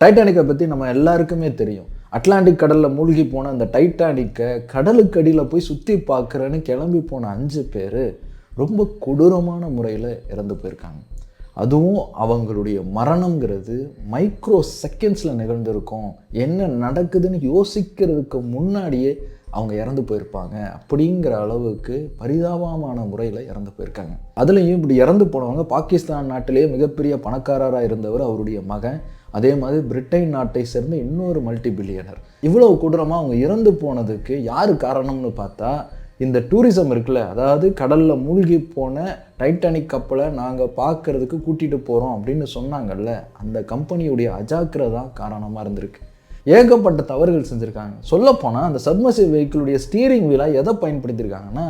டைட்டானிக்கை பற்றி நம்ம எல்லாருக்குமே தெரியும். அட்லாண்டிக் கடலில் மூழ்கி போன அந்த டைட்டானிக்கை கடலுக்கு அடியில் போய் சுற்றி பார்க்குறேன்னு கிளம்பி போன அஞ்சு பேர் ரொம்ப கொடூரமான முறையில் இறந்து போயிருக்காங்க. அதுவும் அவங்களுடைய மரணங்கிறது மைக்ரோ செகண்ட்ஸில் நிகழ்ந்திருக்கும். என்ன நடக்குதுன்னு யோசிக்கிறதுக்கு முன்னாடியே அவங்க இறந்து போயிருப்பாங்க. அப்படிங்கிற அளவுக்கு பரிதாபமான முறையில் இறந்து போயிருக்காங்க. அதுலேயும் இப்படி இறந்து போனவங்க பாகிஸ்தான் நாட்டிலேயே மிகப்பெரிய பணக்காரராக இருந்தவர் அவருடைய மகன். அதே மாதிரி பிரிட்டன் நாட்டை சேர்ந்த இன்னொரு மல்டி பில்லியனர் இவ்வளவு கொடூரமாக அவங்க இறந்து போனதுக்கு யார் காரணம்னு பார்த்தா இந்த டூரிசம் இருக்குல்ல அதாவது கடலில் மூழ்கி போன டைட்டானிக் கப்பலை நாங்கள் பார்க்கறதுக்கு கூட்டிகிட்டு போகிறோம் அப்படின்னு சொன்னாங்கல்ல அந்த கம்பெனியுடைய அஜாக்கிரதை தான் காரணமாக இருந்திருக்கு. ஏகப்பட்ட தவறுகள் செஞ்சுருக்காங்க. சொல்லப்போனால் அந்த சப்மசிவ் வெஹிக்கிளுடைய ஸ்டீரிங் வீலாக எதை பயன்படுத்தியிருக்காங்கன்னா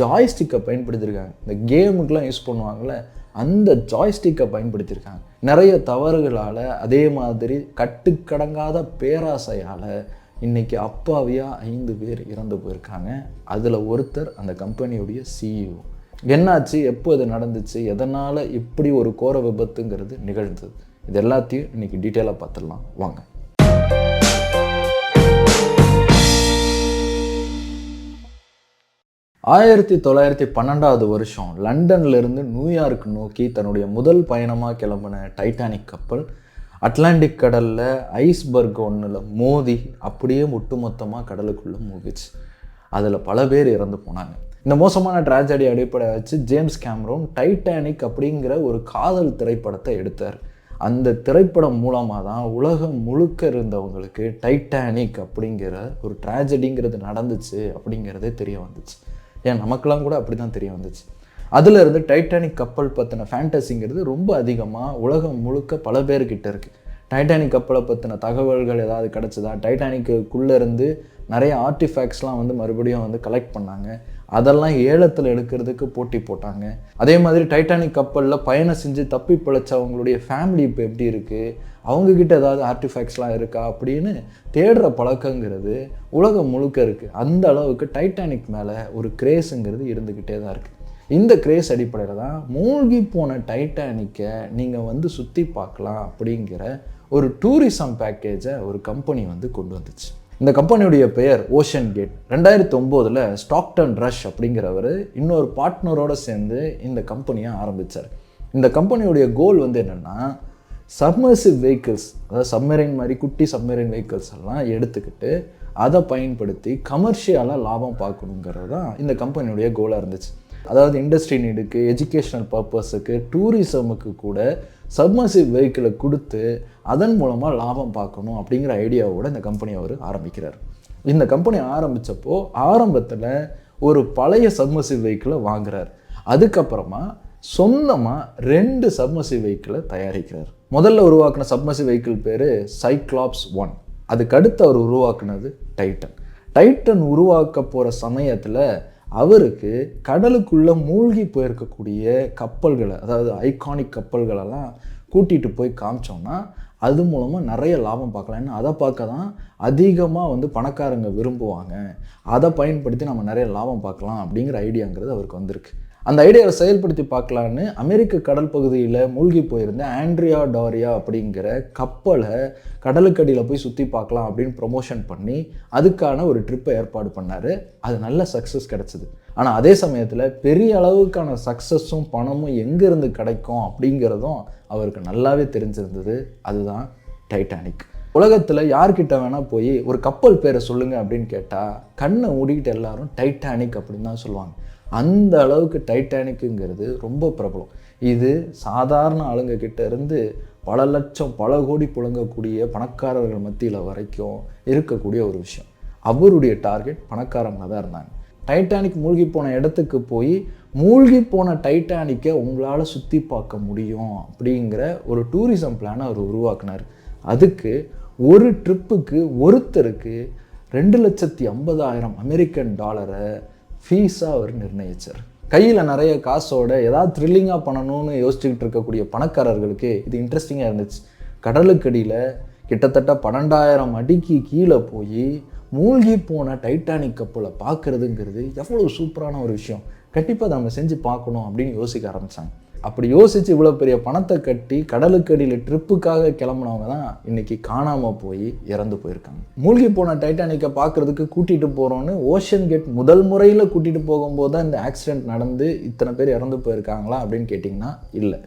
ஜாய்ஸ்டிக்கை பயன்படுத்தியிருக்காங்க இந்த கேமுக்கெலாம் யூஸ் பண்ணுவாங்கள்ல அந்த ஜாய்ஸ்டிக்கை பயன்படுத்தியிருக்காங்க. நிறைய தவறுகளால் அதே மாதிரி கட்டுக்கடங்காத பேராசையால் இன்றைக்கி அப்பாவியாக ஐந்து பேர் இறந்து போயிருக்காங்க. அதில் ஒருத்தர் அந்த கம்பெனியுடைய சிஇஓ என்னாச்சு? எப்போ இது நடந்துச்சு? எதனால் இப்படி ஒரு கோர விபத்துங்கிறது நிகழ்ந்தது? இது எல்லாத்தையும் இன்றைக்கி டீட்டெயிலாக பார்த்துடலாம். வாங்க. ஆயிரத்தி தொள்ளாயிரத்தி பன்னெண்டாவது வருஷம் லண்டன்லேருந்து நியூயார்க் நோக்கி தன்னுடைய முதல் பயணமாக கிளம்பின டைட்டானிக் கப்பல் அட்லாண்டிக் கடலில் ஐஸ்பர்க் ஒன்றில் மோதி அப்படியே ஒட்டுமொத்தமாக கடலுக்குள்ளே மூவிச்சு அதில் பல பேர் இறந்து போனாங்க. இந்த மோசமான ட்ராஜடி அடிப்படை வச்சு ஜேம்ஸ் கேமரோன் டைட்டானிக் அப்படிங்கிற ஒரு காதல் திரைப்படத்தை எடுத்தார். அந்த திரைப்படம் மூலமாக தான் உலகம் முழுக்க இருந்தவங்களுக்கு டைட்டானிக் அப்படிங்கிற ஒரு ட்ராஜடிங்கிறது நடந்துச்சு அப்படிங்கிறதே தெரிய வந்துச்சு. ஏன் நமக்கெல்லாம் கூட அப்படி தான் தெரிய வந்துச்சு. அதில் இருந்து டைட்டானிக் கப்பல் பற்றின ஃபேண்டசிங்கிறது ரொம்ப அதிகமாக உலகம் முழுக்க பல பேர்கிட்ட இருக்குது டைட்டானிக் கப்பலை பற்றின தகவல்கள் ஏதாவது கிடச்சதா? டைட்டானிக்குள்ளே இருந்து நிறைய ஆர்டிஃபேக்ட்ஸ்லாம் வந்து மறுபடியும் வந்து கலெக்ட் பண்ணாங்க. அதெல்லாம் ஏலத்தில் எடுக்கிறதுக்கு போட்டி போட்டாங்க. அதே மாதிரி டைட்டானிக் கப்பலில் பயணம் செஞ்சு தப்பி பிழைச்சவங்களுடைய ஃபேமிலி இப்போ எப்படி இருக்குது அவங்கக்கிட்ட ஏதாவது ஆர்டிஃபேக்ட்ஸ்லாம் இருக்கா அப்படின்னு தேடுற பழக்கங்கிறது உலகம் முழுக்க இருக்குது அந்த அளவுக்கு டைட்டானிக் மேலே ஒரு கிரேஸுங்கிறது இருந்துக்கிட்டே தான் இருக்குது இந்த கிரேஸ் அடிப்படையில் தான் மூழ்கி போன டைட்டானிக்கை நீங்கள் வந்து சுற்றி பார்க்கலாம் அப்படிங்கிற ஒரு டூரிசம் பேக்கேஜை ஒரு கம்பெனி வந்து கொண்டு வந்துச்சு. இந்த கம்பெனியுடைய பெயர் ஓஷன் கேட் ரெண்டாயிரத்தி ஒம்போதில் ஸ்டாக்டன் ரஷ் அப்படிங்கிறவர் இன்னொரு பார்ட்னரோடு சேர்ந்து இந்த கம்பெனியை ஆரம்பித்தார் இந்த கம்பெனியுடைய கோல் வந்து என்னென்னா சப்மர்சிவ் வெஹிக்கிள்ஸ் அதாவது சப்மரைன் மாதிரி குட்டி சப்மரைன் வெஹிக்கிள்ஸ் எல்லாம் எடுத்துக்கிட்டு அதை பயன்படுத்தி கமர்ஷியலாக லாபம் பார்க்கணுங்கிறது தான் இந்த கம்பெனியுடைய கோலாக இருந்துச்சு. அதாவது இண்டஸ்ட்ரி நீடுக்கு எஜுகேஷனல் பர்பஸுக்கு டூரிசமுக்கு கூட சப்மர்சிவ் வெஹிக்கிளை கொடுத்து அதன் மூலமாக லாபம் பார்க்கணும் அப்படிங்கிற ஐடியாவோட இந்த கம்பெனி அவர் ஆரம்பிக்கிறார். இந்த கம்பெனி ஆரம்பித்தப்போ ஆரம்பத்தில் ஒரு பழைய சப்மர்சிவ் வெஹிக்கிளை வாங்குறார். அதுக்கப்புறமா சொந்தமாக ரெண்டு சப்மர்சிவ் வெஹிக்கிளை தயாரிக்கிறார். முதல்ல உருவாக்கின சப்மர்சிவ் வெஹிக்கிள் பேர் சைக்ளாப்ஸ் ஒன் அதுக்கு அடுத்து அவர் உருவாக்குனது டைட்டன் டைட்டன் உருவாக்க போகிற சமயத்தில் அவருக்கு கடலுக்குள்ளே மூழ்கி போயிருக்கக்கூடிய கப்பல்களை அதாவது ஐகானிக் கப்பல்களெல்லாம் கூட்டிகிட்டு போய் காமிச்சோம்னா அது மூலமாக நிறைய லாபம் பார்க்கலாம். ஏன்னா அதை பார்க்க தான் அதிகமாக வந்து பணக்காரங்க விரும்புவாங்க. அதை பயன்படுத்தி நம்ம நிறைய லாபம் பார்க்கலாம் அப்படிங்கிற ஐடியாங்கிறது அவருக்கு வந்திருக்கு. அந்த ஐடியாவை செயல்படுத்தி பார்க்கலான்னு அமெரிக்க கடல் பகுதியில் மூழ்கி போயிருந்த ஆண்ட்ரியா டாரியா அப்படிங்கிற கப்பலை கடலுக்கடியில் போய் சுற்றி பார்க்கலாம் அப்படின்னு ப்ரொமோஷன் பண்ணி அதுக்கான ஒரு ட்ரிப்பை ஏற்பாடு பண்ணார். அது நல்ல சக்ஸஸ் கிடச்சிது. ஆனால் அதே சமயத்தில் பெரிய அளவுக்கான சக்ஸஸும் பணமும் எங்கேருந்து கிடைக்கும் அப்படிங்கிறதும் அவருக்கு நல்லாவே தெரிஞ்சிருந்தது. அதுதான் டைட்டானிக் உலகத்தில் யார்கிட்ட வேணால் போய் ஒரு கப்பல் பேரை சொல்லுங்கள் அப்படின்னு கேட்டால் கண்ணை மூடிக்கிட்டு எல்லாரும் டைட்டானிக் அப்படின்னு தான் சொல்லுவாங்க. அந்த அளவுக்கு டைட்டானிக்குங்கிறது ரொம்ப பிரபலம். இது சாதாரண ஆளுங்க கிட்ட இருந்து பல லட்சம் பல கோடி புழங்கக்கூடிய பணக்காரர்கள் மத்தியில் வரைக்கும் இருக்கக்கூடிய ஒரு விஷயம். அவருடைய டார்கெட் பணக்காரங்க தான் இருந்தாங்க. டைட்டானிக் மூழ்கி போன இடத்துக்கு போய் மூழ்கி போன டைட்டானிக்கை உங்களால் சுற்றி பார்க்க முடியும் அப்படிங்கிற ஒரு டூரிசம் பிளானை அவர் உருவாக்குனார். அதுக்கு ஒரு ட்ரிப்புக்கு ஒருத்தருக்கு ரெண்டு லட்சத்தி ஐம்பதாயிரம் அமெரிக்கன் டாலரை ஃபீஸாக அவர் நிர்ணயிச்சார். கையில் நிறைய காசோட ஏதாவது த்ரில்லிங்காக பண்ணணும்னு யோசிச்சுக்கிட்டு இருக்கக்கூடிய பணக்காரர்களுக்கு இது இன்ட்ரெஸ்டிங்காக இருந்துச்சு. கடலுக்கடியில் கிட்டத்தட்ட பன்னெண்டாயிரம் அடிக்கு கீழே போய் மூழ்கி போன டைட்டானிக் கப்பலை பார்க்குறதுங்கிறது எவ்வளோ சூப்பரான ஒரு விஷயம். கண்டிப்பாக அதை நம்ம செஞ்சு பார்க்கணும் அப்படின்னு யோசிக்க ஆரம்பித்தாங்க அப்படி யோசித்து இவ்வளோ பெரிய பணத்தை கட்டி கடலுக்கு அடியில் ட்ரிப்புக்காக கிளம்புனவங்க தான் இன்னைக்கு காணாமல் போய் இறந்து போயிருக்காங்க. மூழ்கி போன டைட்டானிக்கை பார்க்குறதுக்கு கூட்டிகிட்டு போகிறோன்னு ஓஷன் கேட் முதல் முறையில் கூட்டிகிட்டு போகும்போது தான் இந்த ஆக்சிடெண்ட் நடந்து இத்தனை பேர் இறந்து போயிருக்காங்களா அப்படின்னு கேட்டிங்கன்னா இல்லை.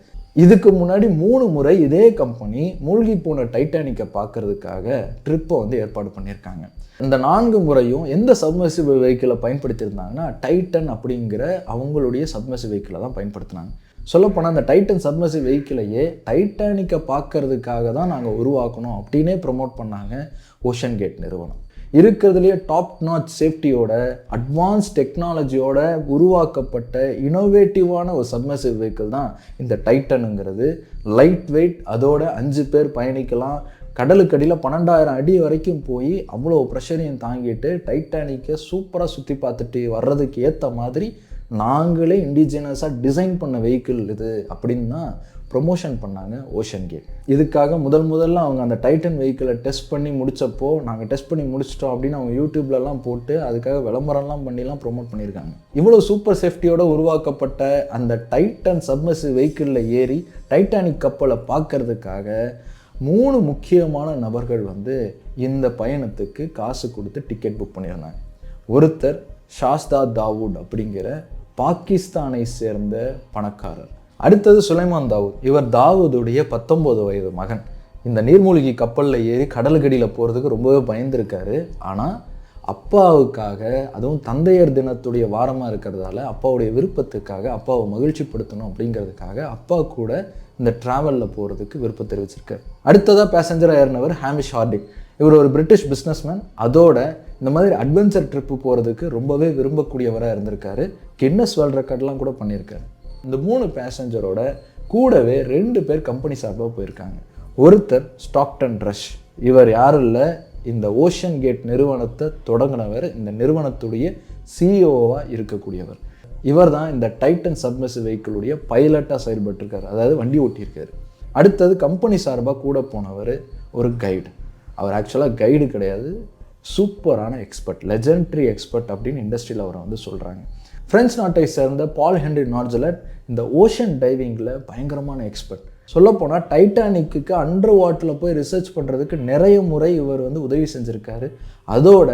இதுக்கு முன்னாடி மூணு முறை இதே கம்பெனி மூழ்கி போன டைட்டானிக்கை பார்க்கறதுக்காக ட்ரிப்பை வந்து ஏற்பாடு பண்ணியிருக்காங்க. இந்த நான்கு முறையும் எந்த சப்மர்சிபிள் வெஹிக்கிளை பயன்படுத்தியிருந்தாங்கன்னா டைட்டன் அப்படிங்கிற அவங்களுடைய சப்மர்சிபிள் வெஹிக்கிளை தான் பயன்படுத்தினாங்க. சொல்லப்போனால் அந்த டைட்டன் சப்மர்சிவ் வெஹிக்கிளையே டைட்டானிக்கை பார்க்கறதுக்காக தான் நாங்கள் உருவாக்கணும் அப்படின்னே ப்ரொமோட் பண்ணாங்க ஓஷன் கேட் நிறுவனம். இருக்கிறதுலையே டாப் நாட் சேஃப்டியோட அட்வான்ஸ் டெக்னாலஜியோட உருவாக்கப்பட்ட இனோவேட்டிவான ஒரு சப்மர்சிவ் வெஹிக்கிள் தான் இந்த டைட்டனுங்கிறது லைட் வெயிட் அதோட அஞ்சு பேர் பயணிக்கலாம். கடலுக்கு அடியில் பன்னெண்டாயிரம் அடி வரைக்கும் போய் அவ்வளோ ப்ரெஷரையும் தாங்கிட்டு டைட்டானிக்கை சூப்பராக சுற்றி பார்த்துட்டு வர்றதுக்கு ஏற்ற மாதிரி நாங்களே இண்டிஜினஸாக டிசைன் பண்ண வெஹிக்கிள் இது அப்படின்னு தான் ப்ரொமோஷன் பண்ணாங்க ஓஷன் கேட் இதுக்காக முதல் முதல்ல அவங்க அந்த டைட்டன் வெஹிக்கிளை டெஸ்ட் பண்ணி முடித்தப்போ நாங்கள் டெஸ்ட் பண்ணி முடிச்சிட்டோம் அப்படின்னு அவங்க யூடியூப்லலாம் போட்டு அதுக்காக விளம்பரம்லாம் பண்ணிலாம் ப்ரோமோட் பண்ணியிருக்காங்க. இவ்வளோ சூப்பர் சேஃப்டியோடு உருவாக்கப்பட்ட அந்த டைட்டன் சப்மர்சிவ் வெஹிக்கிளில் ஏறி டைட்டானிக் கப்பலை பார்க்கறதுக்காக மூணு முக்கியமான நபர்கள் வந்து இந்த பயணத்துக்கு காசு கொடுத்து டிக்கெட் புக் பண்ணியிருந்தாங்க. ஒருத்தர் ஷாஸ்தா தாவூட் அப்படிங்கிற பாகிஸ்தானை சேர்ந்த பணக்காரர். அடுத்தது சுலைமான் தாவூத். இவர் தாவூதுடைய பத்தொம்போது வயது மகன். இந்த நீர்மூழ்கி கப்பலில் ஏறி கடலுக்கடியில் போகிறதுக்கு ரொம்பவே பயந்துருக்காரு. ஆனால் அப்பாவுக்காக அதுவும் தந்தையர் தினத்துடைய வாரமாக இருக்கிறதால அப்பாவுடைய விருப்பத்துக்காக அப்பாவை மகிழ்ச்சிப்படுத்தணும் அப்படிங்கிறதுக்காக அப்பா கூட இந்த ட்ராவலில் போகிறதுக்கு விருப்பம் தெரிவிச்சிருக்காரு. அடுத்ததாக பேசஞ்சராக ஏறினவர் ஹாமிஷ் ஹார்டிக். இவர் ஒரு பிரிட்டிஷ் பிஸ்னஸ்மேன் அதோட இந்த மாதிரி அட்வென்ச்சர் ட்ரிப்பு போகிறதுக்கு ரொம்பவே விரும்பக்கூடியவராக இருந்திருக்காரு. கின்னஸ் வேர்ல்ட் ரெக்கார்ட்லாம் கூட பண்ணியிருக்காரு. இந்த மூணு பேசஞ்சரோட கூடவே ரெண்டு பேர் கம்பெனி சார்பாக போயிருக்காங்க. ஒருத்தர் ஸ்டாக்டன் ரஷ் இவர் யாரும் இல்லை? இந்த ஓஷன் கேட் நிறுவனத்தை தொடங்கினவர் இந்த நிறுவனத்துடைய சிஇஓவாக இருக்கக்கூடியவர். இவர் தான் இந்த டைட்டன் சப்மிஸ் வெஹிக்கிளுடைய பைலட்டாக செயல்பட்டிருக்காரு. அதாவது வண்டி ஓட்டியிருக்காரு. அடுத்தது கம்பெனி சார்பாக கூட போனவர் ஒரு கைடு அவர் ஆக்சுவலாக கைடு கிடையாது. சூப்பரான எக்ஸ்பர்ட் லெஜண்ட்ரி எக்ஸ்பர்ட் அப்படின்னு இண்டஸ்ட்ரியில் அவரை வந்து சொல்கிறாங்க ஃப்ரெஞ்ச் நாட்டை சேர்ந்த பால் ஹென்ரி நார்ஜலட் இந்த ஓஷன் டைவிங்கில் பயங்கரமான எக்ஸ்பர்ட் சொல்லப்போனால் டைட்டானிக்கு அண்டர் வாட்டரில் போய் ரிசர்ச் பண்ணுறதுக்கு நிறைய முறை இவர் வந்து உதவி செஞ்சுருக்காரு. அதோட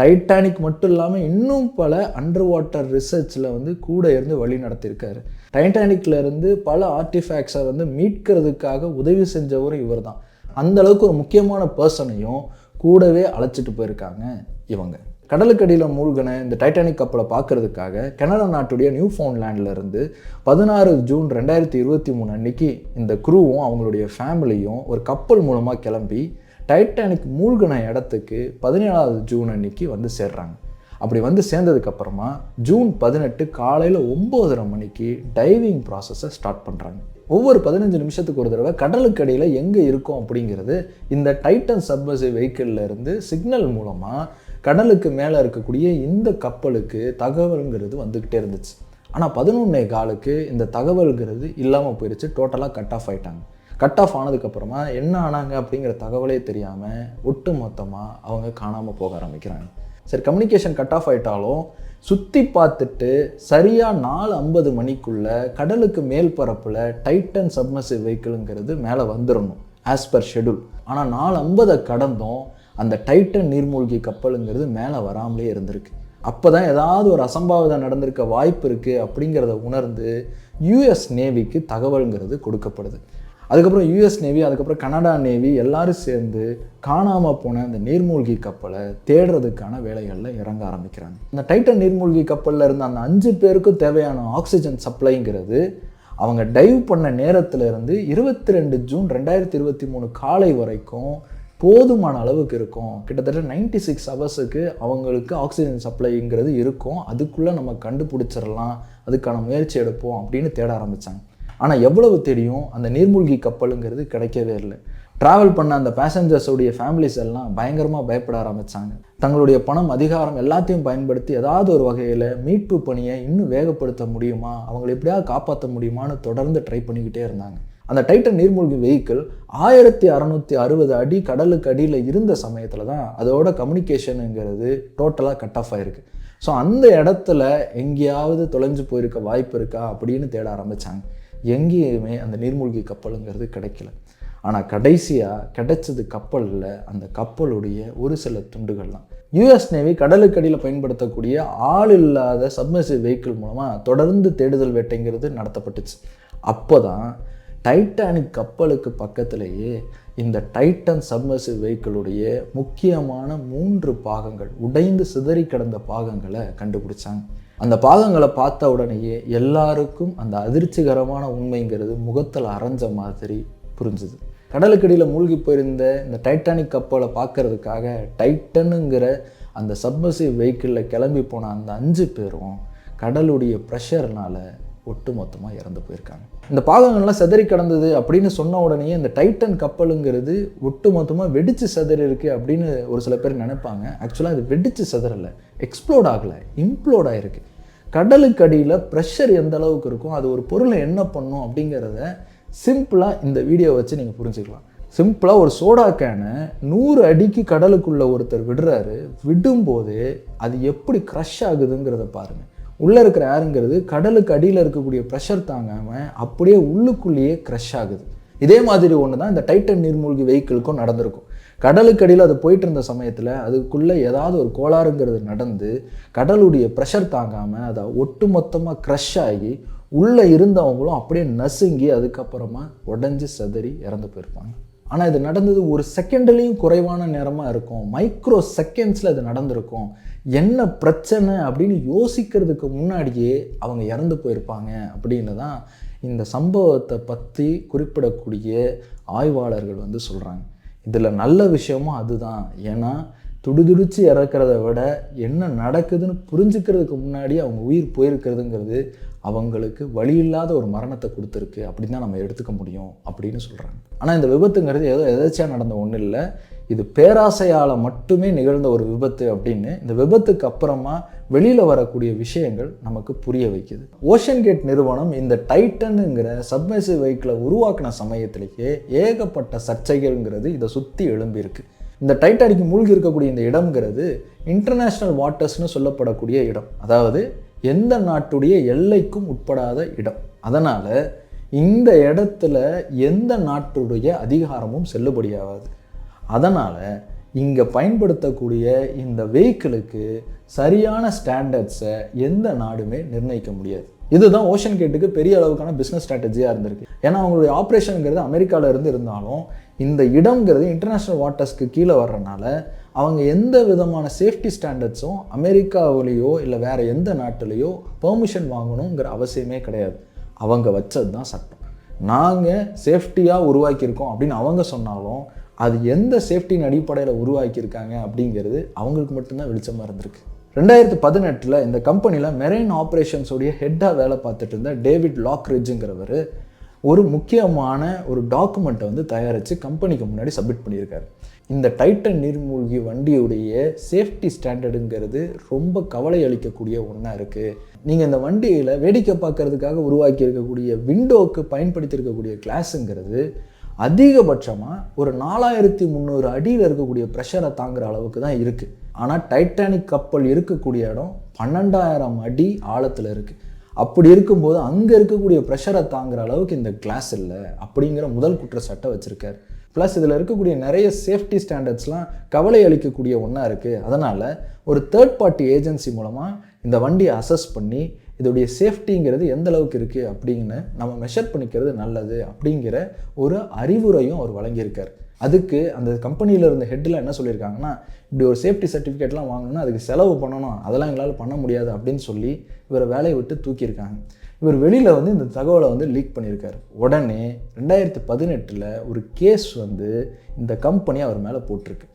டைட்டானிக் மட்டும் இல்லாமல் இன்னும் பல அண்டர் வாட்டர் ரிசர்ச்சில் வந்து கூட இருந்து வழி நடத்தியிருக்காரு டைட்டானிக்லேருந்து பல ஆர்டிஃபேக்ட்ஸை வந்து மீட்கிறதுக்காக உதவி செஞ்சவரும் இவர் தான் அந்த அளவுக்கு ஒரு முக்கியமான பர்சனையும் கூடவே அழைச்சிட்டு போயிருக்காங்க இவங்க. கடலுக்கடியில் மூழ்கின இந்த டைட்டானிக் கப்பலை பார்க்கறதுக்காக கனடா நாட்டுடைய நியூ ஃபவுண்ட்லேண்டில் இருந்து பதினாறு ஜூன் ரெண்டாயிரத்தி இருபத்தி மூணு அன்னைக்கு இந்த குரூவும் அவங்களுடைய ஃபேமிலியும் ஒரு கப்பல் மூலமாக கிளம்பி டைட்டானிக் மூழ்கின இடத்துக்கு பதினேழாவது ஜூன் அன்னைக்கு வந்து சேர்றாங்க. அப்படி வந்து சேர்ந்ததுக்கப்புறமா ஜூன் பதினெட்டு காலையில் ஒம்போதரை மணிக்கு டைவிங் ப்ராசஸை ஸ்டார்ட் பண்ணுறாங்க ஒவ்வொரு பதினஞ்சு நிமிஷத்துக்கு ஒரு தடவை கடலுக்கு அடியில் எங்கே இருக்கும் அப்படிங்கிறது இந்த டைட்டன் சப்மர்சிவ் வெஹிக்கிள்லேருந்து சிக்னல் மூலமாக கடலுக்கு மேலே இருக்கக்கூடிய இந்த கப்பலுக்கு தகவல்ங்கிறது வந்துக்கிட்டே இருந்துச்சு. ஆனால் பதினொன்னே காலுக்கு இந்த தகவல்ங்கிறது இல்லாமல் போயிடுச்சு டோட்டலாக கட் ஆஃப் ஆயிட்டாங்க. கட் ஆஃப் ஆனதுக்கப்புறமா என்ன ஆனாங்க அப்படிங்கிற தகவலே தெரியாமல் ஒட்டு மொத்தமாக அவங்க காணாமல் போக ஆரம்பிக்கிறாங்க. சரி கம்யூனிகேஷன் கட் ஆஃப் ஆயிட்டாலும் சுற்றி பார்த்துட்டு சரியாக நாலு ஐம்பது மணிக்குள்ளே கடலுக்கு மேல் பரப்பில் டைட்டன் சப்மர்சிவ் வெஹிக்கிளுங்கிறது மேலே வந்துடணும் ஆஸ் பர் ஷெடியூல் ஆனால் நாலு ஐம்பதை கடந்தும் அந்த டைட்டன் நீர்மூழ்கி கப்பலுங்கிறது மேலே வராமலே இருந்திருக்கு. அப்போ தான் ஏதாவது ஒரு அசம்பாவிதம் நடந்திருக்க வாய்ப்பு இருக்குது அப்படிங்கிறத உணர்ந்து யூஎஸ் நேவிக்கு தகவல்ங்கிறது கொடுக்கப்படுது. அதுக்கப்புறம் யூஎஸ் நேவி அதுக்கப்புறம் கனடா நேவி எல்லாரும் சேர்ந்து காணாமல் போன அந்த நீர்மூழ்கி கப்பலை தேடுறதுக்கான வேலைகளில் இறங்க ஆரம்பிக்கிறாங்க. இந்த டைட்டன் நீர்மூழ்கி கப்பலில் இருந்த அந்த அஞ்சு பேருக்கும் தேவையான ஆக்சிஜன் சப்ளைங்கிறது அவங்க டைவ் பண்ண நேரத்தில் இருந்து இருபத்தி ரெண்டு ஜூன் ரெண்டாயிரத்தி இருபத்தி மூணு காலை வரைக்கும் போதுமான அளவுக்கு இருக்கும். கிட்டத்தட்ட நைன்டி சிக்ஸ் ஹவர்ஸுக்கு அவங்களுக்கு ஆக்சிஜன் சப்ளைங்கிறது இருக்கும். அதுக்குள்ளே நம்ம கண்டுபிடிச்சிடலாம். அதுக்கான முயற்சி எடுப்போம் அப்படின்னு தேட ஆரம்பித்தாங்க ஆனால் எவ்வளவு தெரியும்? அந்த நீர்மூழ்கி கப்பலுங்கிறது கிடைக்கவே இல்லை. ட்ராவல் பண்ண அந்த பேசஞ்சர்ஸோடைய ஃபேமிலிஸ் எல்லாம் பயங்கரமாக பயப்பட ஆரம்பித்தாங்க தங்களுடைய பணம் அதிகாரம் எல்லாத்தையும் பயன்படுத்தி ஏதாவது ஒரு வகையில் மீட்பு பணியை இன்னும் வேகப்படுத்த முடியுமா? அவங்களை எப்படியாவது காப்பாற்ற முடியுமான்னு தொடர்ந்து ட்ரை பண்ணிக்கிட்டே இருந்தாங்க. அந்த டைட்டன் நீர்மூழ்கி வெஹிக்கிள் ஆயிரத்தி அறநூற்றி அறுபது அடி கடலுக்கு அடியில் இருந்த சமயத்தில் தான் அதோட கம்யூனிகேஷனுங்கிறது டோட்டலாக கட் ஆஃப் ஆயிருக்கு. ஸோ அந்த இடத்துல எங்கேயாவது தொலைஞ்சு போயிருக்க வாய்ப்பு இருக்கா அப்படின்னு தேட ஆரம்பித்தாங்க எங்கேயுமே அந்த நீர்மூழ்கி கப்பலுங்கிறது கிடைக்கல. ஆனால் கடைசியாக கிடைச்சது கப்பலில் அந்த கப்பலுடைய ஒரு சில துண்டுகள்லாம் யூஎஸ் நேவி கடலுக்கடியில் பயன்படுத்தக்கூடிய ஆள் இல்லாத சப்மர்சிவ் வெஹிக்கிள் மூலமாக தொடர்ந்து தேடுதல் வேட்டைங்கிறது நடத்தப்பட்டுச்சு. அப்போ தான் டைட்டானிக் கப்பலுக்கு பக்கத்திலேயே இந்த டைட்டன் சப்மர்சிவ் வெஹிக்கிளுடைய முக்கியமான மூன்று பாகங்கள் உடைந்து சிதறி கிடந்த பாகங்களை கண்டுபிடிச்சாங்க. அந்த பாகங்களை பார்த்த உடனேயே எல்லாருக்கும் அந்த அதிர்ச்சிகரமான உண்மைங்கிறது முகத்தில் அரைஞ்ச மாதிரி புரிஞ்சுது. கடலுக்கடியில் மூழ்கி போயிருந்த இந்த டைட்டானிக் கப்பலை பார்க்கறதுக்காக டைட்டனுங்கிற அந்த சப்மசிவ் வெஹிக்கிளில் கிளம்பி போன அந்த அஞ்சு பேரும் கடலுடைய ப்ரெஷர்னால ஒட்டு மொத்தமாக இறந்து போயிருக்காங்க. இந்த பாகங்கள்லாம் சிதறி கிடந்தது அப்படின்னு சொன்ன உடனே இந்த டைட்டன் கப்பலுங்கிறது ஒட்டு மொத்தமாக வெடிச்சு செதறி இருக்கு அப்படின்னு ஒரு சில பேர் நினைப்பாங்க. ஆக்சுவலாக அது வெடிச்சு செதறலை எக்ஸ்ப்ளோட் ஆகலை இம்ப்ளோட் ஆகிருக்கு கடலுக்கு அடியில் ப்ரெஷர் எந்த அளவுக்கு இருக்கும் அது ஒரு பொருளை என்ன பண்ணும் அப்படிங்கிறத சிம்பிளாக இந்த வீடியோ வச்சு நீங்கள் புரிஞ்சுக்கலாம். சிம்பிளாக ஒரு சோடா கேனை நூறு அடிக்கு கடலுக்குள்ளே ஒருத்தர் விடுறாரு விடும்போது அது எப்படி க்ரஷ் ஆகுதுங்கிறத பாருங்கள் உள்ளே இருக்கிற ஏருங்கிறது கடலுக்கு அடியில் இருக்கக்கூடிய ப்ரெஷர் தாங்காமல் அப்படியே உள்ளுக்குள்ளேயே க்ரஷ் ஆகுது. இதே மாதிரி ஒன்று தான் இந்த டைட்டன் நீர்மூழ்கி வெஹிக்கிளுக்கும் நடந்திருக்கும். கடலுக்கு அடியில் அது போயிட்டு இருந்த சமயத்தில் அதுக்குள்ளே ஏதாவது ஒரு கோளாறுங்கிறது நடந்து கடலுடைய ப்ரெஷர் தாங்காமல் அதை ஒட்டு மொத்தமாக க்ரஷ் ஆகி உள்ளே இருந்தவங்களும் அப்படியே நசுங்கி அதுக்கப்புறமா உடஞ்சி சதறி இறந்து போயிருப்பாங்க. ஆனால் இது நடந்தது ஒரு செகண்ட்லேயும் குறைவான நேரமாக இருக்கும். மைக்ரோ செகண்ட்ஸில் இது நடந்திருக்கும். என்ன பிரச்சனை அப்படின்னு யோசிக்கிறதுக்கு முன்னாடியே அவங்க இறந்து போயிருப்பாங்க அப்படின்னு தான் இந்த சம்பவத்தை பற்றி குறிப்பிடக்கூடிய ஆய்வாளர்கள் வந்து சொல்கிறாங்க இதில் நல்ல விஷயமும் அதுதான். ஏன்னா துடிதுடிச்சு இறக்கிறத விட என்ன நடக்குதுன்னு புரிஞ்சுக்கிறதுக்கு முன்னாடி அவங்க உயிர் போயிருக்கிறதுங்கிறது அவங்களுக்கு வழி இல்லாத ஒரு மரணத்தை கொடுத்துருக்கு. அப்படின்னு தான் நம்ம எடுத்துக்க முடியும் அப்படின்னு சொல்கிறாங்க ஆனால் இந்த விபத்துங்கிறது ஏதோ எதாச்சியாக நடந்த ஒன்றும் இல்லை இது பேராசையால் மட்டுமே நிகழ்ந்த ஒரு விபத்து அப்படின்னு இந்த விபத்துக்கு அப்புறமா வெளியில் வரக்கூடிய விஷயங்கள் நமக்கு புரிய வைக்குது. ஓஷன் கேட் நிறுவனம் இந்த டைட்டனுங்கிற சப்மெசிவ் வெஹிக்கிளை உருவாக்கின சமயத்திலேயே ஏகப்பட்ட சர்ச்சைகள்ங்கிறது இதை சுற்றி எழும்பியிருக்கு. இந்த டைட்டானிக்கு மூழ்கி இருக்கக்கூடிய இந்த இடம்ங்கிறது இன்டர்நேஷ்னல் வாட்டர்ஸ்னு சொல்லப்படக்கூடிய இடம். அதாவது எந்த நாட்டுடைய எல்லைக்கும் உட்படாத இடம். அதனால் இந்த இடத்துல எந்த நாட்டுடைய அதிகாரமும் செல்லுபடியாகாது. அதனால் இங்கே பயன்படுத்தக்கூடிய இந்த வெஹிக்கிளுக்கு சரியான ஸ்டாண்டர்ட்ஸை எந்த நாடுமே நிர்ணயிக்க முடியாது. இதுதான் ஓஷன் கேட்டுக்கு பெரிய அளவுக்கான பிஸ்னஸ் ஸ்ட்ராட்டஜியாக இருந்திருக்கு. ஏன்னா அவங்களுடைய ஆப்ரேஷனுங்கிறது அமெரிக்காவில் இருந்து இருந்தாலும் இந்த இடம்ங்கிறது இன்டர்நேஷ்னல் வாட்டர்ஸ்க்கு கீழே வர்றனால அவங்க எந்த விதமான சேஃப்டி ஸ்டாண்டர்ட்ஸும் அமெரிக்காவிலேயோ இல்லை வேறு எந்த நாட்டிலேயோ பெர்மிஷன் வாங்கணுங்கிற அவசியமே கிடையாது. அவங்க வச்சது தான் சட்டம். நாங்கள் சேஃப்டியாக உருவாக்கியிருக்கோம் அப்படின்னு அவங்க சொன்னாலும் அது எந்த சேஃப்டியின் அடிப்படையில் உருவாக்கியிருக்காங்க அப்படிங்கிறது அவங்களுக்கு மட்டும்தான் வெளிச்சமாக இருந்திருக்கு. ரெண்டாயிரத்து பதினெட்டில் இந்த கம்பெனியில் மெரைன் ஆப்ரேஷன்ஸோடைய ஹெட்டாக வேலை பார்த்துட்டு இருந்த டேவிட் லாக்ரிட்ஜுங்கிறவர் ஒரு முக்கியமான ஒரு டாக்குமெண்ட்டை வந்து தயாரித்து கம்பெனிக்கு முன்னாடி சப்மிட் பண்ணியிருக்காரு. இந்த டைட்டன் நீர்மூழ்கி வண்டியுடைய சேஃப்டி ஸ்டாண்டர்டுங்கிறது ரொம்ப கவலை அளிக்கக்கூடிய ஒன்றா இருக்குது நீங்கள் இந்த வண்டியில் வேடிக்கை பார்க்கறதுக்காக உருவாக்கி இருக்கக்கூடிய விண்டோவுக்கு பயன்படுத்தியிருக்கக்கூடிய கிளாஸுங்கிறது அதிகபட்சமாக ஒரு நாலாயிரத்தி முந்நூறு அடியில் இருக்கக்கூடிய ப்ரெஷரை தாங்குற அளவுக்கு தான் இருக்குது ஆனால் டைட்டானிக் கப்பல் இருக்கக்கூடிய இடம் பன்னெண்டாயிரம் அடி ஆழத்தில் இருக்குது அப்படி இருக்கும்போது அங்கே இருக்கக்கூடிய ப்ரெஷரை தாங்குற அளவுக்கு இந்த கிளாஸ் இல்லை அப்படிங்கிற முதல் குற்றச்சாட்டை வச்சுருக்கார். ப்ளஸ் இதில் இருக்கக்கூடிய நிறைய சேஃப்டி ஸ்டாண்டர்ட்ஸ்லாம் கவலை அளிக்கக்கூடிய ஒன்றா இருக்குது அதனால் ஒரு தேர்ட் பார்ட்டி ஏஜென்சி மூலமாக இந்த வண்டியை அசஸ் பண்ணி இதோடைய சேஃப்டிங்கிறது எந்த அளவுக்கு இருக்குது அப்படின்னு நம்ம மெஷர் பண்ணிக்கிறது நல்லது அப்படிங்கிற ஒரு அறிவுரையும் அவர் வழங்கியிருக்கார். அதுக்கு அந்த கம்பெனியில் இருந்த ஹெட்டில் என்ன சொல்லியிருக்காங்கன்னா இப்படி ஒரு சேஃப்டி சர்டிஃபிகேட்லாம் வாங்கணும்னா அதுக்கு செலவு பண்ணணும் அதெல்லாம் எங்களால் பண்ண முடியாது அப்படின்னு சொல்லி இவரை வேலையை விட்டு தூக்கியிருக்காங்க. இவர் வெளியில் வந்து இந்த தகவலை வந்து லீக் பண்ணியிருக்காரு. உடனே ரெண்டாயிரத்தி பதினெட்டில் ஒரு கேஸ் வந்து இந்த கம்பெனி அவர் மேலே போட்டிருக்கு.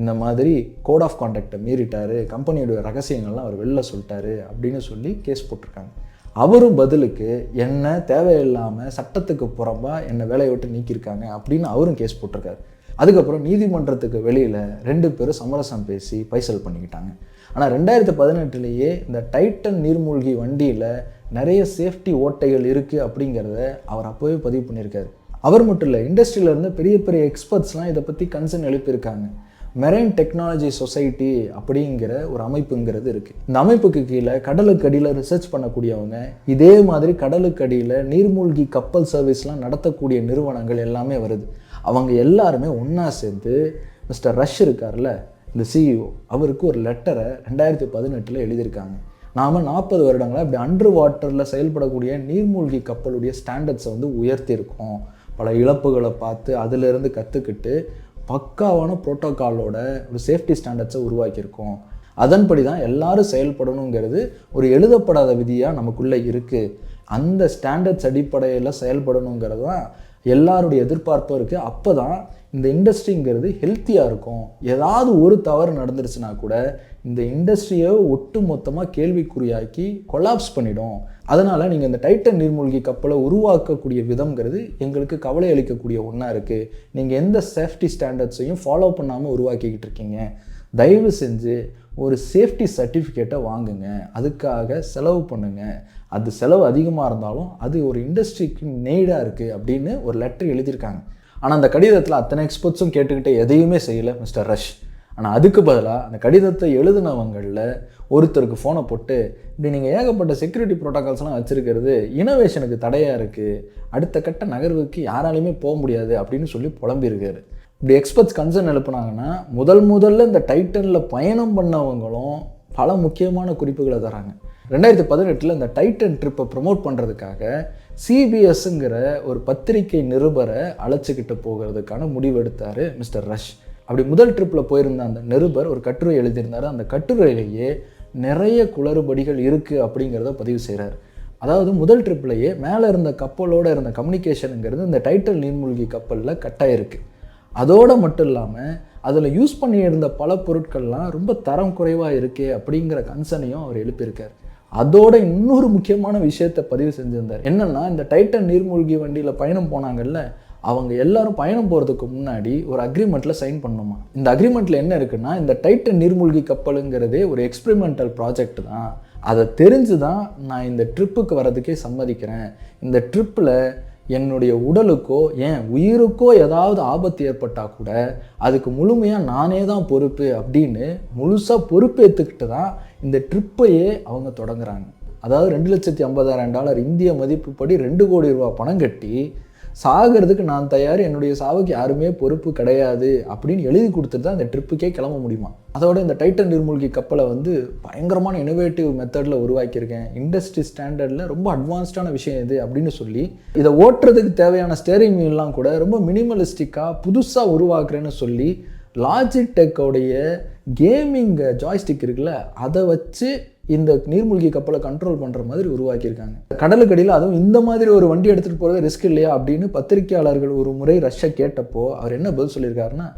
இந்த மாதிரி கோட் ஆஃப் கான்டாக்டை மீறிட்டாரு கம்பெனியோட ரகசியங்கள்லாம் அவர் வெளில சொல்லிட்டாரு அப்படின்னு சொல்லி கேஸ் போட்டிருக்காங்க. அவரும் பதிலுக்கு என்ன தேவையில்லாமல் சட்டத்துக்கு புறம்பாக என்னை வேலையை விட்டு நீக்கியிருக்காங்க அப்படின்னு அவரும் கேஸ் போட்டிருக்காரு. அதுக்கப்புறம் நீதிமன்றத்துக்கு வெளியில் ரெண்டு பேரும் சமரசம் பேசி பைசல் பண்ணிக்கிட்டாங்க. ஆனால் ரெண்டாயிரத்து பதினெட்டுலேயே இந்த டைட்டன் நீர்மூழ்கி வண்டியில் நிறைய சேஃப்டி ஓட்டைகள் இருக்குது அப்படிங்கிறத அவர் அப்போவே பதிவு பண்ணியிருக்காரு. அவர் மட்டும் இல்லை இண்டஸ்ட்ரியிலேருந்து பெரிய பெரிய எக்ஸ்பர்ட்ஸ்லாம் இதை பற்றி கன்சர்ன் எழுப்பியிருக்காங்க. மெரைன் டெக்னாலஜி சொசைட்டி அப்படிங்கிற ஒரு அமைப்புங்கிறது இருக்குது இந்த அமைப்புக்கு கீழே கடலுக்கு அடியில் ரிசர்ச் பண்ணக்கூடியவங்க இதே மாதிரி கடலுக்கு அடியில் நீர்மூழ்கி கப்பல் சர்வீஸ்லாம் நடத்தக்கூடிய நிறுவனங்கள் எல்லாமே வருது. அவங்க எல்லாருமே ஒன்றா சேர்ந்து மிஸ்டர் ரஷ் இருக்கார்ல இந்த சிஇஓ அவருக்கு ஒரு லெட்டரை ரெண்டாயிரத்தி பதினெட்டில் எழுதியிருக்காங்க. நாம் நாற்பது வருடங்களாக இப்படி அண்டர் வாட்டரில் செயல்படக்கூடிய நீர்மூழ்கி கப்பலுடைய ஸ்டாண்டர்ட்ஸை வந்து உயர்த்தியிருக்கோம். பல இழப்புகளை பார்த்து அதிலிருந்து கற்றுக்கிட்டு பக்காவான ப்ரோட்டோக்காலோட ஒரு சேஃப்டி ஸ்டாண்டர்ட்ஸை உருவாக்கியிருக்கோம். அதன்படி தான் எல்லாரும் செயல்படணுங்கிறது ஒரு எழுதப்படாத விதியாக நமக்குள்ளே இருக்குது அந்த ஸ்டாண்டர்ட்ஸ் அடிப்படையில் செயல்படணுங்கிறது தான் எல்லாருடைய எதிர்பார்ப்பும் இருக்குது அப்போ தான் இந்த இண்டஸ்ட்ரிங்கிறது ஹெல்த்தியாக இருக்கும். ஏதாவது ஒரு தவறு நடந்துருச்சுன்னா கூட இந்த இண்டஸ்ட்ரியை ஒட்டு மொத்தமாக கேள்விக்குறியாக்கி கொலாப்ஸ் பண்ணிடும். அதனால் நீங்கள் இந்த டைட்டன் நீர்மூழ்கி கப்பலை உருவாக்கக்கூடிய விதம்ங்கிறது எங்களுக்கு கவலை அளிக்கக்கூடிய ஒன்றா இருக்குது நீங்கள் எந்த சேஃப்டி ஸ்டாண்டர்ட்ஸையும் ஃபாலோ பண்ணாமல் உருவாக்கிக்கிட்டு இருக்கீங்க. தயவு செஞ்சு ஒரு சேஃப்டி சர்டிஃபிகேட்டை வாங்குங்க. அதுக்காக செலவு பண்ணுங்க. அது செலவு அதிகமாக இருந்தாலும் அது ஒரு இண்டஸ்ட்ரிக்கு நெய்டாக இருக்குது அப்படின்னு ஒரு லெட்டர் எழுதியிருக்காங்க. ஆனால் அந்த கடிதத்தில் அத்தனை எக்ஸ்பர்ட்ஸும் கேட்டுக்கிட்டு எதையுமே செய்யலை மிஸ்டர் ரஷ். ஆனால் அதுக்கு பதிலாக அந்த கடிதத்தை எழுதினவங்களில் ஒருத்தருக்கு ஃபோனை போட்டு இப்படி நீங்கள் ஏகப்பட்ட செக்யூரிட்டி ப்ரோட்டோகால்ஸ்லாம் வச்சுருக்கிறது இனோவேஷனுக்கு தடையாக இருக்குது அடுத்த கட்ட நகர்வுக்கு யாராலையுமே போக முடியாது அப்படின்னு சொல்லி புலம்பியிருக்காரு. இப்படி எக்ஸ்பர்ட்ஸ் கன்சர்ன் எழுப்புனாங்கன்னா முதல் முதல்ல இந்த டைட்டனில் பயணம் பண்ணவங்களும் பல முக்கியமான குறிப்புகளை தராங்க. ரெண்டாயிரத்தி பதினெட்டில் இந்த டைட்டன் ட்ரிப்பை ப்ரமோட் பண்ணுறதுக்காக சிபிஎஸ்ங்கிற ஒரு பத்திரிகை நிருபரை அழைச்சிக்கிட்டு போகிறதுக்கான முடிவு எடுத்தார் மிஸ்டர் ரஷ். அப்படி முதல் ட்ரிப்பில் போயிருந்த அந்த நிருபர் ஒரு கட்டுரை எழுதியிருந்தார். அந்த கட்டுரையிலேயே நிறைய குளறுபடிகள் இருக்குது அப்படிங்கிறத பதிவு செய்கிறார் அதாவது முதல் ட்ரிப்லேயே மேலே இருந்த கப்பலோடு இருந்த கம்யூனிகேஷனுங்கிறது இந்த டைட்டல் நீர்மூழ்கி கப்பலில் கட்டாயிருக்கு அதோடு மட்டும் இல்லாமல் அதில் யூஸ் பண்ணியிருந்த பல பொருட்கள்லாம் ரொம்ப தரம் குறைவாக இருக்கே அப்படிங்கிற கன்சனையும் அவர் எழுப்பியிருக்கார். அதோட இன்னொரு முக்கியமான விஷயத்தை பதிவு செஞ்சுருந்தார். என்னென்னா இந்த டைட்டன் நீர்மூழ்கி வண்டியில் பயணம் போனாங்கல்ல அவங்க எல்லாரும் பயணம் போகிறதுக்கு முன்னாடி ஒரு அக்ரிமெண்ட்டில் சைன் பண்ணணுமா? இந்த அக்ரிமெண்ட்டில் என்ன இருக்குன்னா இந்த டைட்டன் நீர்மூழ்கி கப்பலுங்கிறதே ஒரு எக்ஸ்பெரிமெண்டல் ப்ராஜெக்ட் தான். அதை தெரிஞ்சு தான் நான் இந்த ட்ரிப்புக்கு வரதுக்கே சம்மதிக்கிறேன். இந்த ட்ரிப்பில் என்னுடைய உடலுக்கோ ஏன் உயிருக்கோ ஏதாவது ஆபத்து ஏற்பட்டால் கூட அதுக்கு முழுமையாக நானே தான் பொறுப்பு அப்படின்னு முழுசாக பொறுப்பேற்றுக்கிட்டு தான் இந்த ட்ரிப்பையே அவங்க தொடங்குறாங்க. அதாவது ரெண்டு லட்சத்தி ஐம்பதாயிரம் டாலர் இந்திய மதிப்புப்படி ரெண்டு கோடி ரூபா பணம் கட்டி சாகிறதுக்கு நான் தயார் என்னுடைய சாவுக்கு யாருமே பொறுப்பு கிடையாது அப்படின்னு எழுதி கொடுத்துட்டு தான் இந்த ட்ரிப்புக்கே கிளம்ப முடியுமா? அதோட இந்த டைட்டன் நீர்மூழ்கி கப்பலை வந்து பயங்கரமான இனோவேட்டிவ் மெத்தடில் உருவாக்கியிருக்கேன். இண்டஸ்ட்ரி ஸ்டாண்டர்டில் ரொம்ப அட்வான்ஸ்டான விஷயம் இது அப்படின்னு சொல்லி இதை ஓட்டுறதுக்கு தேவையான ஸ்டேரிங் வீல்லாம் கூட ரொம்ப மினிமலிஸ்டிக்காக புதுசாக உருவாக்குறேன்னு சொல்லி லாஜிக் டெக்கோடைய கேமிங் ஜாய்ஸ்டிக் இருக்குல்ல அதை வச்சு இந்த நீர்மூழ்கி கப்பலை கண்ட்ரோல் பண்ணுற மாதிரி உருவாக்கியிருக்காங்க. கடலுக்கடியில் அதுவும் இந்த மாதிரி ஒரு வண்டி எடுத்துகிட்டு போகிறது ரிஸ்க் இல்லையா அப்படின்னு பத்திரிகையாளர்கள் ஒரு முறை ரஷ்ஷை கேட்டப்போ அவர் என்ன பதில் சொல்லியிருக்காருன்னா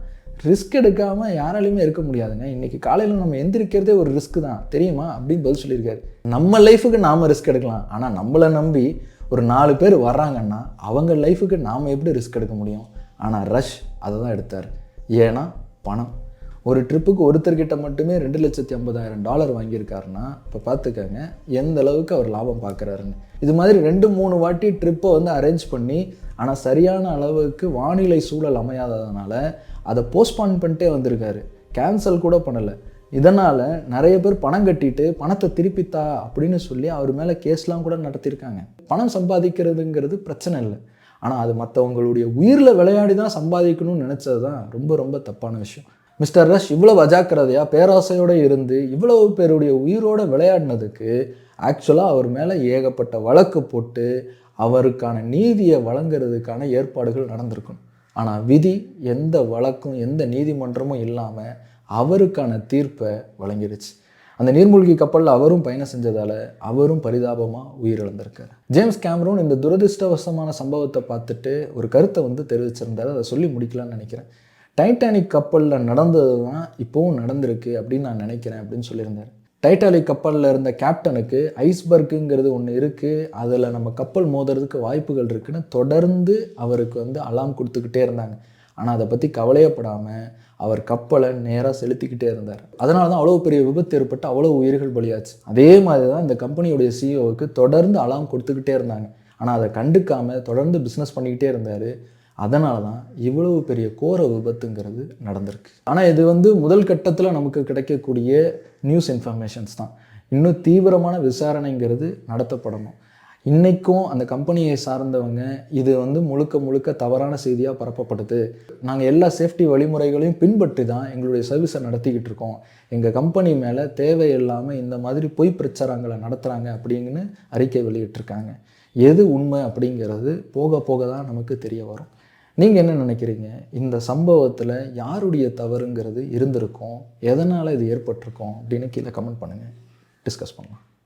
ரிஸ்க் எடுக்காமல் யாராலையுமே இருக்க முடியாதுங்க. இன்றைக்கி காலையில் நம்ம எந்திரிக்கிறதே ஒரு ரிஸ்க் தான். தெரியுமா? அப்படின்னு பதில் சொல்லியிருக்காரு. நம்ம லைஃபுக்கு நாம் ரிஸ்க் எடுக்கலாம். ஆனால் நம்மளை நம்பி ஒரு நாலு பேர் வர்றாங்கன்னா அவங்க லைஃபுக்கு நாம் எப்படி ரிஸ்க் எடுக்க முடியும்? ஆனால் ரஷ் அதை தான் எடுத்தார். ஏன்னா பணம். ஒரு ட்ரிப்புக்கு ஒருத்தர்கிட்ட மட்டுமே ரெண்டு லட்சத்தி ஐம்பதாயிரம் டாலர் வாங்கியிருக்காருன்னா இப்போ பார்த்துக்கங்க எந்த அளவுக்கு அவர் லாபம் பார்க்குறாருன்னு இது மாதிரி ரெண்டு மூணு வாட்டி ட்ரிப்பை வந்து அரேஞ்ச் பண்ணி ஆனால் சரியான அளவுக்கு வானிலை சூழல் அமையாததுனால அதை போஸ்ட்பான் பண்ணிட்டே வந்திருக்காரு. கேன்சல் கூட பண்ணலை. இதனால் நிறைய பேர் பணம் கட்டிட்டு பணத்தை திருப்பித்தா அப்படின்னு சொல்லி அவர் மேலே கேஸ்லாம் கூட நடத்தியிருக்காங்க. பணம் சம்பாதிக்கிறதுங்கிறது பிரச்சனை இல்லை. ஆனால் அது மற்றவங்களுடைய உயிரில் விளையாடி தான் சம்பாதிக்கணும்னு நினச்சது தான் ரொம்ப ரொம்ப தப்பான விஷயம். மிஸ்டர் ரஷ் இவ்வளவு அஜாக்கிரதையாக பேராசையோடு இருந்து இவ்வளவு பேருடைய உயிரோட விளையாடினதுக்கு ஆக்சுவலாக அவர் மேலே ஏகப்பட்ட வழக்கு போட்டு அவருக்கான நீதியை வழங்குறதுக்கான ஏற்பாடுகள் நடந்திருக்கும். ஆனால் விதி எந்த வழக்கும் எந்த நீதிமன்றமும் இல்லாமல் அவருக்கான தீர்ப்பை வழங்கிடுச்சு அந்த நீர்மூழ்கி கப்பலில் அவரும் பயணம் செஞ்சதால் அவரும் பரிதாபமாக உயிரிழந்திருக்கார். ஜேம்ஸ் கேமரூன் இந்த துரதிருஷ்டவசமான சம்பவத்தை பார்த்துட்டு ஒரு கருத்தை வந்து தெரிவிச்சிருந்தார். அதை சொல்லி முடிக்கலாம்னு நினைக்கிறேன். டைட்டானிக் கப்பலில் நடந்தது தான் இப்போவும் நடந்திருக்கு அப்படின்னு நான் நினைக்கிறேன் அப்படின்னு சொல்லியிருந்தார். டைட்டானிக் கப்பலில் இருந்த கேப்டனுக்கு ஐஸ்பர்க்குங்கிறது ஒன்று இருக்குது அதில் நம்ம கப்பல் மோதுறதுக்கு வாய்ப்புகள் இருக்குன்னு தொடர்ந்து அவருக்கு வந்து அலாம் கொடுத்துக்கிட்டே இருந்தாங்க. ஆனால் அதை பற்றி கவலையப்படாமல் அவர் கப்பலை நேராக செலுத்திக்கிட்டே இருந்தார். அதனால தான் அவ்வளோ பெரிய விபத்து ஏற்பட்டு அவ்வளோ உயிர்கள் பலியாச்சு. அதே மாதிரி தான் இந்த கம்பெனியுடைய சிஇஓவுக்கு தொடர்ந்து அலாம் கொடுத்துக்கிட்டே இருந்தாங்க. ஆனால் அதை கண்டுக்காமல் தொடர்ந்து பிஸ்னஸ் பண்ணிக்கிட்டே இருந்தார். அதனால தான் இவ்வளவு பெரிய கோர விபத்துங்கிறது நடந்திருக்கு. ஆனால் இது வந்து முதல் கட்டத்தில் நமக்கு கிடைக்கக்கூடிய நியூஸ் இன்ஃபர்மேஷன்ஸ் தான். இன்னும் தீவிரமான விசாரணைங்கிறது நடத்தப்படணும். இன்றைக்கும் அந்த கம்பெனியை சார்ந்தவங்க இது வந்து முழுக்க முழுக்க தவறான செய்தியாக பரப்பப்படுது. நாங்கள் எல்லா சேஃப்டி வழிமுறைகளையும் பின்பற்றி தான் எங்களுடைய சர்வீஸை நடத்திக்கிட்டு இருக்கோம். எங்கள் கம்பெனி மேலே தேவையில்லாமல் இந்த மாதிரி பொய் பிரச்சாரங்களை நடத்துகிறாங்க அப்படிங்கன்னு அறிக்கை வெளியிட்டிருக்காங்க. எது உண்மை அப்படிங்கிறது போக போக தான் நமக்கு தெரிய வரும். நீங்கள் என்ன நினைக்கிறீங்க? இந்த சம்பவத்தில் யாருடைய தவறுங்கிறது இருந்திருக்கும்? எதனால் இது ஏற்பட்டிருக்கும்? அப்படின்னு கீழே கமெண்ட் பண்ணுங்கள் டிஸ்கஸ் பண்ணலாம்.